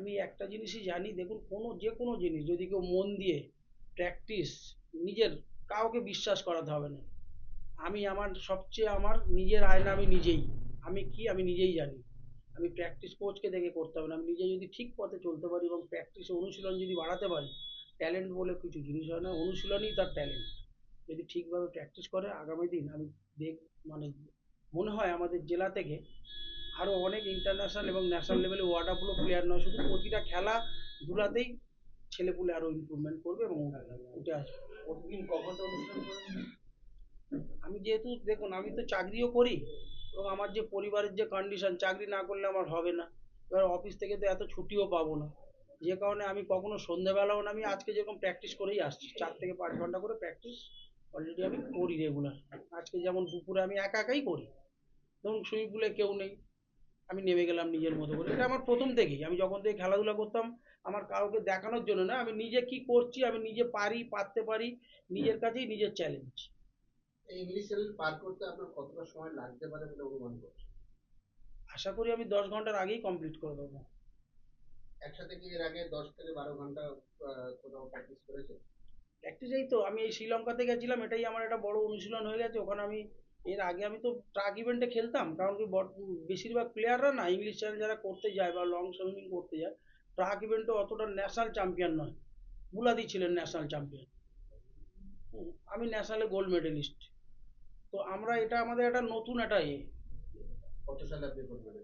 আমি একটা জিনিসই জানি, দেখুন, কোনো যে কোনো জিনিস, যদি কেউ মন দিয়ে প্র্যাকটিস নিজের, কাউকে বিশ্বাস করাতে হবে না। আমি আমার, সবচেয়ে আমার নিজের আয়না আমি নিজেই। আমি কি আমি নিজেই জানি। আমি প্র্যাকটিস কোচকে দেখে করতে হবে না। আমি নিজে যদি ঠিক পথে চলতে পারি এবং প্র্যাকটিসে অনুশীলন যদি বাড়াতে পারি ট্যালেন্ট বলে কিছু জিনিস হয় না, অনুশীলনই তার ট্যালেন্ট যদি ঠিকভাবে প্র্যাকটিস করে, আগামী দিন আমি দেখ মানে মনে হয় আমাদের জেলা থেকে আরও অনেক ইন্টারন্যাশনাল এবং ন্যাশনাল লেভেলে ওয়াটারপ্রুফ প্লেয়ার নয়। শুধু প্রতিটা খেলা খেলাধুলাতেই ছেলেপুলে আরও ইমপ্রুভমেন্ট করবে এবং উঠে আসবে। প্রতিদিন ক ঘণ্টা অনুষ্ঠান আমি যেহেতু দেখুন আমি তো চাকরিও করি এবং আমার যে পরিবারের যে কন্ডিশন চাকরি না করলে আমার হবে না। এবার অফিস থেকে তো এত ছুটিও পাবো না। যে কারণে আমি কখনো সন্ধ্যেবেলাও না আমি আজকে যেরকম প্র্যাকটিস করেই আসছি। চার থেকে পাঁচ ঘণ্টা করে প্র্যাকটিস অলরেডি আমি করি রেগুলার আজকে যেমন দুপুরে আমি একা একাই করি। ধরুন সুইমিং পুলে কেউ নেই। আমি নেমে গেলাম নিজের মতো করে এটা আমার প্রথম থেকেই। আমি যখন থেকে খেলাধুলা করতাম আমার কাউকে দেখানোর জন্য না আমি নিজে কি করছি আমি নিজে পারি পারতে পারি নিজের কাছেই নিজের চ্যালেঞ্জ ইংলিশ চ্যানেল পার করতে আপনার কতটা সময় লাগতে পারে বলে অনুমান করছেন আশা করি আমি দশ ঘণ্টার আগেই কমপ্লিট করে দেবো। একসাথে কি এর আগে দশ থেকে বারো ঘণ্টা কোথাও প্র্যাকটিস করেছেন? প্র্যাকটিস এই তো আমি এই শ্রীলঙ্কাতে গেছিলাম এটাই আমার একটা বড় অনুশীলন হয়ে গেছে। ওখানে আমি এর আগে আমি তো ট্রাক ইভেন্টে খেলতাম কারণ কি বেশিরভাগ প্লেয়াররা না ইংলিশ চ্যানেল যারা করতে যায় বা লং সুইমিং করতে যায় ট্রাক ইভেন্টে অতটা ন্যাশনাল চ্যাম্পিয়ন নয়। বুলাদি ছিলেন ন্যাশনাল চ্যাম্পিয়ন আমি ন্যাশনালে গোল্ড মেডেলিস্ট তো আমরা এটা আমাদের একটা নতুন একটা এ কত সালে আপনি করবেন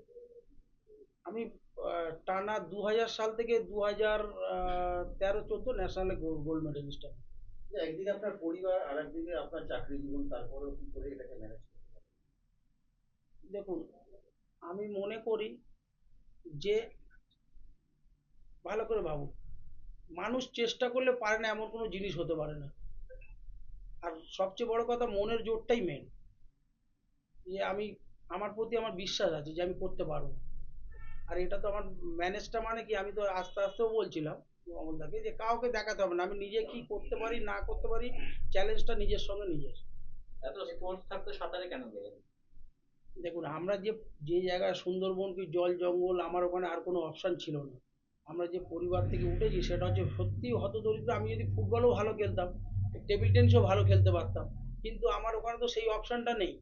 আমি আহ, টানা দু হাজার সাল থেকে দু হাজার তেরো চোদ্দ ন্যাশনালে গোল্ড মেডেলিস্ট আমি। একদিকে আপনার পরিবার আর একদিকে আপনার চাকরি জীবন, তারপরেও কি করে এটাকে ম্যানেজ করতে? দেখুন, আমি মনে করি যে, ভালো করে ভাবুন, মানুষ চেষ্টা করলে পারে না এমন কোনো জিনিস হতে পারে না। আর সবচেয়ে বড় কথা, মনের জোরটাই মেন যে আমি, আমার প্রতি আমার বিশ্বাস আছে যে আমি করতে পারব। আর এটা তো আমার ম্যানেজটা মানে কি, আমি তো আস্তে আস্তেও বলছিলাম অমলদাকে যে কাউকে দেখাতে হবে না। আমি নিজে কি করতে পারি না করতে পারি চ্যালেঞ্জটা নিজের সঙ্গে নিজের। এত স্পোর্টস থাকতে সাঁতারে কেন গেলেন? দেখুন আমরা যে যে জায়গায় সুন্দরবন কি জল জঙ্গল আমার ওখানে আর কোনো অপশান ছিল না। আমরা যে পরিবার থেকে উঠেছি সেটা হচ্ছে সত্যি হতদরিদ্র। আমি যদি ফুটবলও ভালো খেলতাম টেবিল টেনিসও ভালো খেলতে পারতাম কিন্তু আমার ওখানে তো সেই অপশানটা নেই।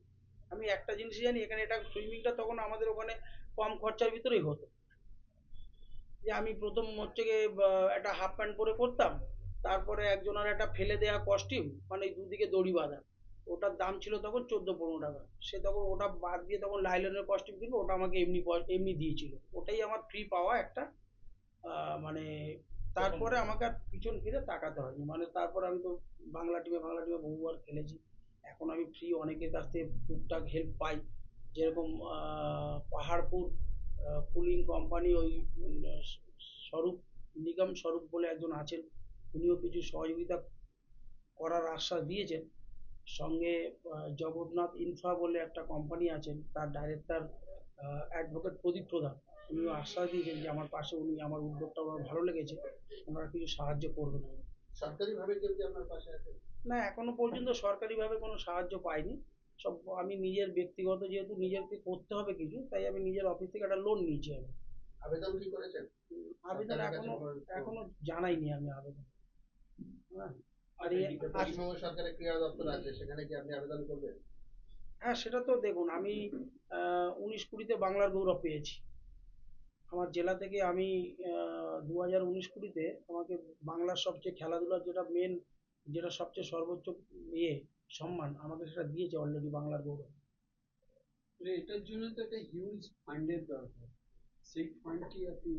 আমি একটা জিনিস জানি এখানে এটা সুইমিংটা তখন আমাদের ওখানে কম খরচার ভিতরেই হতো। যে আমি প্রথম হচ্ছে গিয়ে একটা হাফ প্যান্ট পরে করতাম তারপরে একজনের একটা ফেলে দেওয়া কস্টিউম মানে দুদিকে দড়ি বাঁধা। ওটার দাম ছিল তখন চোদ্দ পনেরো টাকা। সে তখন ওটা বাদ দিয়ে তখন লাইলনের কস্টিউম কিনবো, ওটা আমাকে এমনি এমনি দিয়েছিল। ওটাই আমার ফ্রি পাওয়া একটা মানে তারপরে আমাকে আর পিছন ফিরে তাকাতে হয়নি। মানে তারপর আমি তো বাংলা টিমে বাংলা টিমে বহুবার খেলেছি। এখন আমি ফ্রি অনেকের কাছ থেকে টুকটাক হেল্প পাই। যেরকম পাহাড়পুর পুলিং কোম্পানি ওই স্বরূপ নিগম স্বরূপ বলে একজন আছেন। উনিও কিছু সহযোগিতা করার আশ্বাস দিয়েছেন। সঙ্গে জগন্নাথ ইনফ্রা বলে একটা কোম্পানি আছেন তার ডাইরেক্টর অ্যাডভোকেট প্রদীপ প্রধান। উনিও আশ্বাস দিয়েছেন যে আমার পাশে উনি আমার উদ্যোগটা আমার ভালো লেগেছে ওনারা কিছু সাহায্য করবেন। সরকারিভাবে কেউ কি আপনার পাশে আছে? না এখনও পর্যন্ত সরকারিভাবে কোনো সাহায্য পাইনি। সব আমি নিজের ব্যক্তিগত যেহেতু নিজেকে করতে হবে কিছু তাই আমি নিজের অফিস থেকে একটা লোন নিয়েছি আমি। আবেদন কি করেছেন? আবেদন এখনও এখনও জানাইনি আমি আবেদন। হ্যাঁ? আর পশ্চিমবঙ্গ সরকারের ক্রীড়া দপ্তর আছে সেখানে কি আপনি আবেদন করবেন? হ্যাঁ সেটা তো দেখুন আমি উনিশ কুড়িতে বাংলার গৌরব পেয়েছি। আমার জেলা থেকে আমি দু হাজার উনিশ কুড়িতে আমাকে বাংলার সবচেয়ে খেলাধুলার যেটা মেন যেটা সবচেয়ে সর্বোচ্চ ইয়ে সম্মান আমাদের সেটা দিয়েছে অলরেডি বাংলার গৌরব। এটার জন্য তো একটা হিউজ ফান্ডের দরকার। সেই ফান্ড কি আপনি